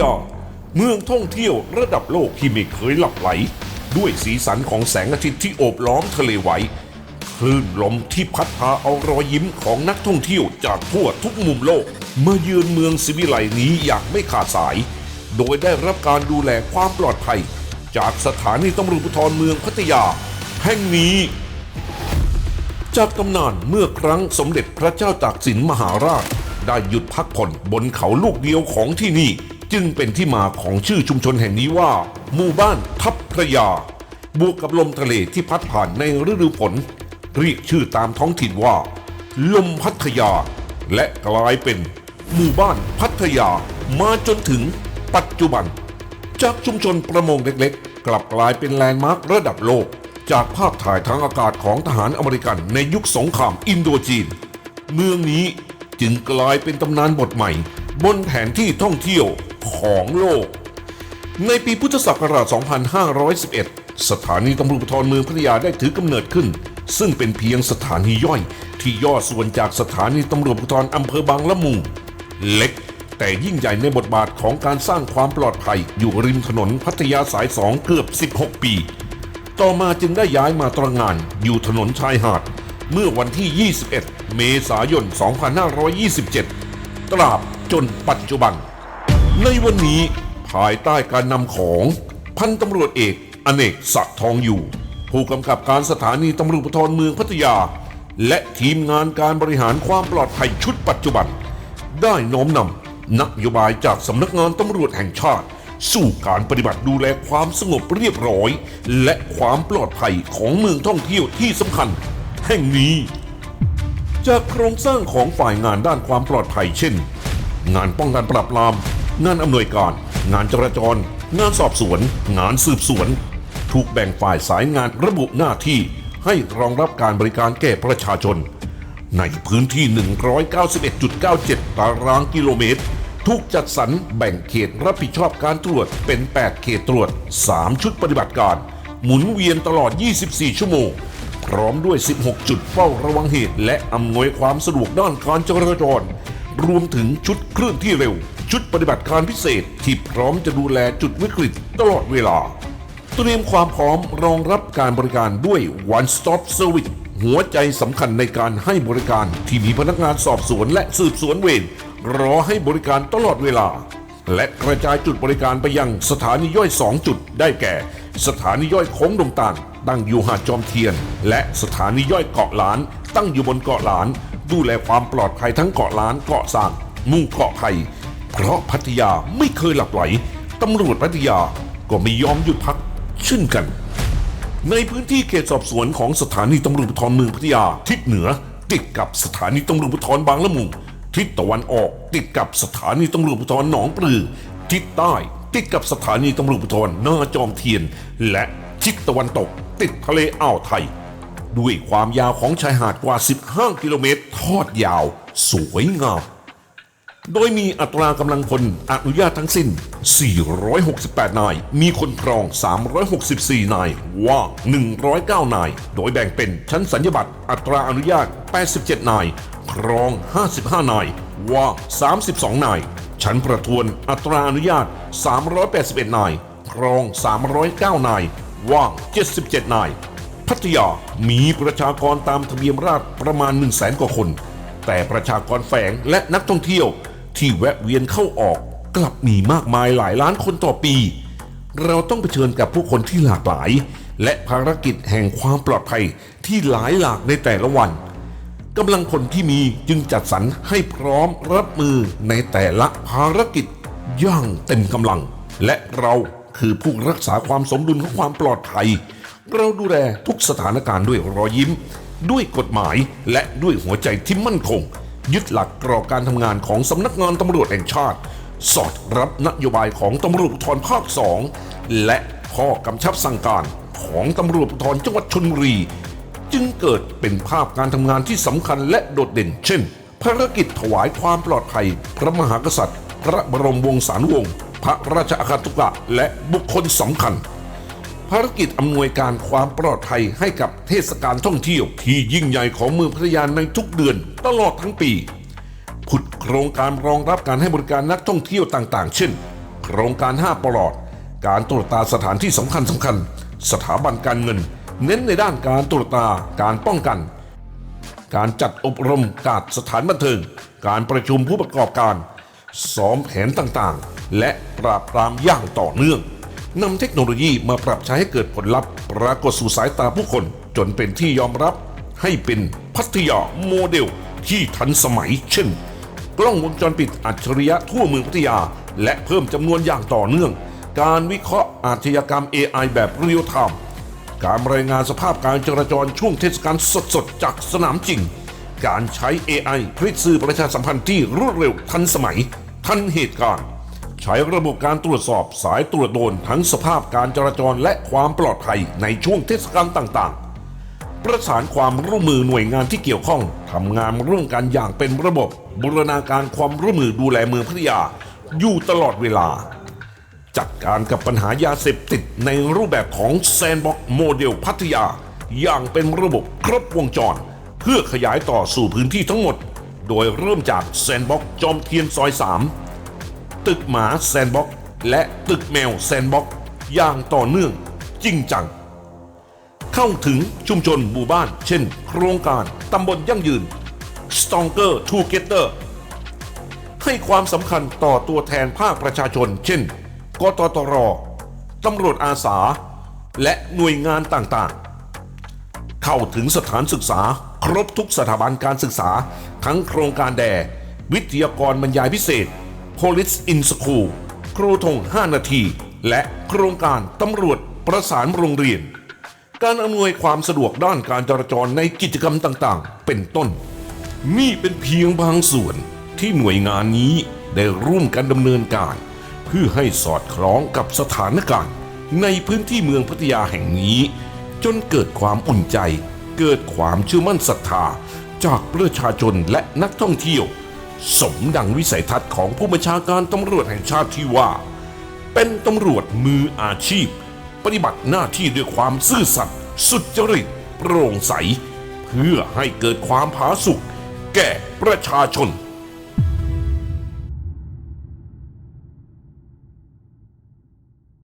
ยา เมืองท่องเที่ยวระดับโลกที่ไม่เคยหลับไหล ด้วยสีสันของแสงอาทิตย์ที่โอบล้อมทะเลไว้คลื่นลมที่พัดพาเอารอยยิ้มของนักท่องเที่ยวจากทั่วทุกมุมโลกมาเยือนเมืองสิวิไลนี้อย่างไม่ขาดสาย โดยได้รับการดูแลความปลอดภัย จากสถานีตำรวจภูธรเมืองพัทยา แห่งนี้ จากตำนานเมื่อครั้งสมเด็จพระเจ้าตากสินมหาราช ได้หยุดพักผ่อนบนเขาลูกเดียวของที่นี่ จึงเป็นที่มาของชื่อชุมชนแห่งนี้ว่า หมู่บ้านทับพระยา บวกกับลมทะเลที่พัดผ่านในฤดูฝนเรียกชื่อตามท้องถิ่นว่า ลมพัทยา และกลายเป็น หมู่บ้านพัทยามาจนถึงปัจจุบัน จากชุมชนประมงเล็กๆ กลับกลายเป็นแลนด์มาร์คระดับโลก จากภาพถ่ายทางอากาศของทหารอเมริกันในยุคสงครามอินโดจีน เมืองนี้จึงกลายเป็นตำนานบทใหม่ บนแผนที่ท่องเที่ยว ของโลก ในปีพุทธศักราช 2511 สถานีตำรวจภูธรเมืองพัทยาได้ถือกำเนิดขึ้น ซึ่งเป็นเพียงสถานีย่อย ที่ย่อส่วนจากสถานีตำรวจภูธรอำเภอบางละมุงเล็กแต่ยิ่งใหญ่ในบทบาทของการสร้างความปลอดภัยอยู่ริมถนนพัทยาสายสองเกือบ 16 ปี ต่อมาจึงได้ย้ายมาตระงานอยู่ถนนชายหาด เมื่อวันที่ 21 เมษายน 2527 ตราบจนปัจจุบัน ในวันนี้ภายใต้การนำของพันตำรวจเอกอเนกสักดิ์ทองอยู่ ผู้กำกับการสถานีตำรวจภูธรเมืองพัทยา และทีมงานการบริหารความปลอดภัยชุดปัจจุบัน ได้น้อมนำนโยบายจากสำนักงานตำรวจแห่งชาติ สู่การปฏิบัติดูแลความสงบเรียบร้อย และความปลอดภัยของเมืองท่องเที่ยวที่สำคัญ แห่งนี้ จากโครงสร้างของฝ่ายงานด้านความปลอดภัยเช่น งานป้องกันปราบปราม งานอำนวยการ งานจราจร งานสอบสวน งานสืบสวน ถูกแบ่งฝ่ายสายงานระบุหน้าที่ให้รองรับการบริการแก่ประชาชน ในพื้นที่ 191.97 ตารางกิโลเมตร ถูกจัดสรรแบ่งเขตรับผิดชอบการตรวจเป็น 8 เขตตรวจ 3 ชุดปฏิบัติการ หมุนเวียนตลอด 24 ชั่วโมง พร้อมด้วย 16 จุดเฝ้าระวังเหตุ และอำนวยความสะดวกด้านการจราจร รวมถึงชุดเคลื่อนที่เร็ว ชุดปฏิบัติการพิเศษที่พร้อมจะดูแลจุดวิกฤตตลอดเวลา เตรียมความพร้อมรองรับการบริการด้วย One Stop Service หัวใจสำคัญในการให้บริการที่มีพนักงานสอบสวนและสืบสวนเวรรอให้บริการตลอดเวลา และกระจายจุดบริการไปยังสถานีย่อย 2 จุดได้แก่ สถานีย่อยโค้งดงตาลตั้งอยู่หาดจอมเทียน และสถานีย่อยเกาะหลาน ตั้งอยู่บนเกาะหลาน ดูแลความปลอดภัยทั้งเกาะหลานเกาะสางมุ่งเกาะไผ่ เพราะพัทยาไม่เคยหลับไหล ตำรวจพัทยาก็ไม่ยอมหยุดพักเช่นกัน ในพื้นที่เขตสอบสวนของสถานีตำรวจภูธรเมืองพัทยาทิศเหนือ ติดกับสถานีตำรวจภูธรบางละมุงทิศตะวันออกติดกับสถานีตำรวจภูธรหนองปลือ ทิศใต้ติดกับสถานีตำรวจภูธรหน้าจอมเทียน และทิศตะวันตก ติดทะเลอ่าวไทย ด้วยความยาวของชายหาดกว่า 15 กิโลเมตร ทอดยาว สวยงาม โดยมีอัตรากำลังพลอนุญาตทั้งสิ้น 468 นาย มีคนครอง 364 นาย ว่าง 109 นาย โดยแบ่งเป็นชั้นสัญญบัตรอัตราอนุญาต 87 นาย ครอง 55 นาย ว่าง 32 นาย ชั้นประทวนอัตราอนุญาต 381 นาย ครอง 309 นาย ว่าง 77 นาย พัทยา มีประชากรตามทะเบียนราษฎรประมาณ 1 0 0 0 0แสนกว่าคนแต่ประชากรแฝงและนักท่องเที่ยว ที่แวะเวียนเข้าออกกลับมีมากมายหลายล้านคนต่อปี เราต้องเผชิญกับผู้คนที่หลากหลาย และภารกิจแห่งความปลอดภัยที่หลายหลากในแต่ละวันกำลังคนที่มีจึงจัดสรรให้พร้อมรับมือในแต่ละภารกิจอย่างเต็มกำลัง และเราคือผู้รักษาความสมดุลของความปลอดภัย เราดูแลทุกสถานการณ์ด้วยรอยยิ้ม ด้วยกฎหมายและด้วยหัวใจที่มั่นคง ยึดหลักกรอบการทำงานของสำนักงานตำรวจแห่งชาติ สอดรับนโยบายของตำรวจภูธรภาคสองและข้อกำชับสั่งการของตำรวจภูธรจังหวัดชลบุรี จึงเกิดเป็นภาพการทำงานที่สำคัญและโดดเด่น เช่น ภารกิจถวายความปลอดภัย พระมหากษัตริย์ พระบรมวงศานุวงศ์พระราชอาคาตุกะและบุคคลสำคัญ ภารกิจอำนวยการความปลอดภัยให้กับเทศกาลท่องเที่ยว ที่ยิ่งใหญ่ของเมืองพัทยาในทุกเดือนตลอดทั้งปีผุดโครงการรองรับการให้บริการนักท่องเที่ยวต่างๆ เช่นพครงการ5ปลอด การตรวจตาสถานที่สำคัญสำคัญ สถาบันการเงิน เน้นในด้านการตรวจตาการป้องกัน การจัดอบรมการสถานบันเทิง การประชุมผู้ประกอบการ ซ้อมแผนต่างๆ และปราบปรามอย่างต่อเนื่อง นำเทคโนโลยีมาปรับใช้ให้เกิดผลลัพธ์ปรากฏสู่สายตาผู้คน จนเป็นที่ยอมรับให้เป็นพัทยาโมเดลที่ทันสมัยเช่น กล้องวงจรปิดอัจฉริยะทั่วเมืองพัทยา และเพิ่มจำนวนอย่างต่อเนื่อง การวิเคราะห์อาชญากรรม AI แบบเรียลไทม์การรายงานสภาพการจราจรช่วงเทศกาลสดๆ จากสนามจริง การใช้ AI ผลิตสื่อประชาสัมพันธ์ที่รวดเร็วทันสมัย ทันเหตุการณ์ ใช้ระบบการตรวจสอบสายตรวจโดนทั้งสภาพการจราจรและความปลอดภัยในช่วงเทศกาลต่างๆ ประสานความร่วมมือหน่วยงานที่เกี่ยวข้องทำงานร่วมกันอย่างเป็นระบบบูรณาการความร่วมมือดูแลเมืองพัทยา อยู่ตลอดเวลา จัดการกับปัญหายาเสพติดในรูปแบบของแซนบ็อกโมเดลพัทยา อย่างเป็นระบบครบวงจร เพื่อขยายต่อสู่พื้นที่ทั้งหมด โดยเริ่มจากแซนบ็อกจอมเทียนซอย3 ตึกหมาแซนบ็อกและตึกแมวแซนบ็อกอย่างต่อเนื่องจริงจัง เข้าถึงชุมชนหมู่บ้าน เช่น โครงการตำบลยั่งยืน Stronger Together ให้ความสำคัญต่อตัวแทนภาคประชาชน เช่น กตตรตำรวจอาสา และหน่วยงานต่างๆ เข้าถึงสถานศึกษา ครบทุกสถาบันการศึกษา ทั้งโครงการแด่วิทยากรบรรยายพิเศษ Police in School ครูทง 5 นาที และโครงการตำรวจประสานโรงเรียน การอำนวยความสะดวกด้านการจราจรในกิจกรรมต่างๆ เป็นต้น นี่เป็นเพียงบางส่วนที่หน่วยงานนี้ได้ร่วมกันดำเนินการ เพื่อให้สอดคล้องกับสถานการณ์ ในพื้นที่เมืองพัทยาแห่งนี้ จนเกิดความอุ่นใจ เกิดความเชื่อมั่นศรัทธา จากประชาชนและนักท่องเที่ยว สมดังวิสัยทัศน์ของผู้บัญชาการตำรวจแห่งชาติที่ว่า เป็นตำรวจมืออาชีพ ปฏิบัติหน้าที่ด้วยความซื่อสัตย์สุจริตโปร่งใส เพื่อให้เกิดความผาสุกแก่ประชาชน